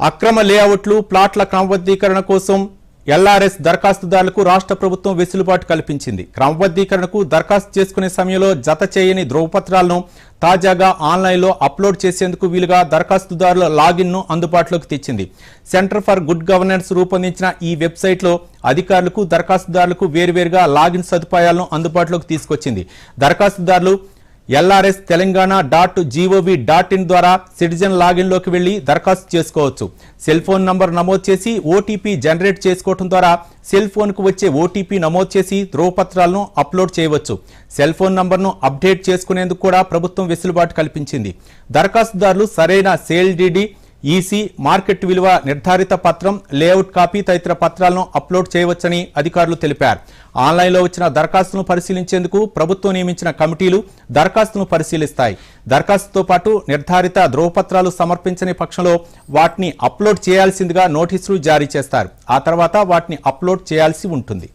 అక్రమ లేఅవుట్లు ప్లాట్ల క్రమబద్ధీకరణ కోసం ఎల్ఆర్ఎస్ దరఖాస్తుదారులకు రాష్ట్ర ప్రభుత్వం వెసులుబాటు కల్పించింది. క్రమబద్ధీకరణకు దరఖాస్తు చేసుకునే సమయంలో జత చేయని ధ్రువపత్రాలను తాజాగా ఆన్లైన్లో అప్లోడ్ చేసేందుకు వీలుగా దరఖాస్తుదారుల లాగిన్ను అందుబాటులోకి తెచ్చింది. సెంటర్ ఫర్ గుడ్ గవర్నెన్స్ రూపొందించిన ఈ వెబ్సైట్లో అధికారులకు దరఖాస్తుదారులకు వేర్వేరుగా లాగిన్ సదుపాయాలను అందుబాటులోకి తీసుకొచ్చింది. దరఖాస్తుదారులు LRS Telangana dot gov dot in ద్వారా సిటిజన్ లాగిన్లోకి వెళ్ళి దరఖాస్తు చేసుకోవచ్చు. సెల్ ఫోన్ నంబర్ నమోదు చేసి ఓటీపీ జనరేట్ చేసుకోవడం ద్వారా సెల్ ఫోన్కు వచ్చే ఓటీపీ నమోదు చేసి ధ్రువపత్రాలను అప్లోడ్ చేయవచ్చు. సెల్ ఫోన్ నంబర్ను అప్డేట్ చేసుకునేందుకు కూడా ప్రభుత్వం వెసులుబాటు కల్పించింది. దరఖాస్తుదారులు సరైన సేల్ డీడీ ఈసీ మార్కెట్ విలువ నిర్ధారిత పత్రం లేఅవుట్ కాపీ తదితర పత్రాలను అప్లోడ్ చేయవచ్చని అధికారులు తెలిపారు. ఆన్లైన్లో వచ్చిన దరఖాస్తును పరిశీలించేందుకు ప్రభుత్వం నియమించిన కమిటీలు దరఖాస్తును పరిశీలిస్తాయి. దరఖాస్తుతో పాటు నిర్ధారిత ధ్రువపత్రాలు సమర్పించని పక్షంలో వాటిని అప్లోడ్ చేయాల్సిందిగా నోటీసులు జారీ చేస్తారు. ఆ తర్వాత వాటిని అప్లోడ్ చేయాల్సి ఉంటుంది.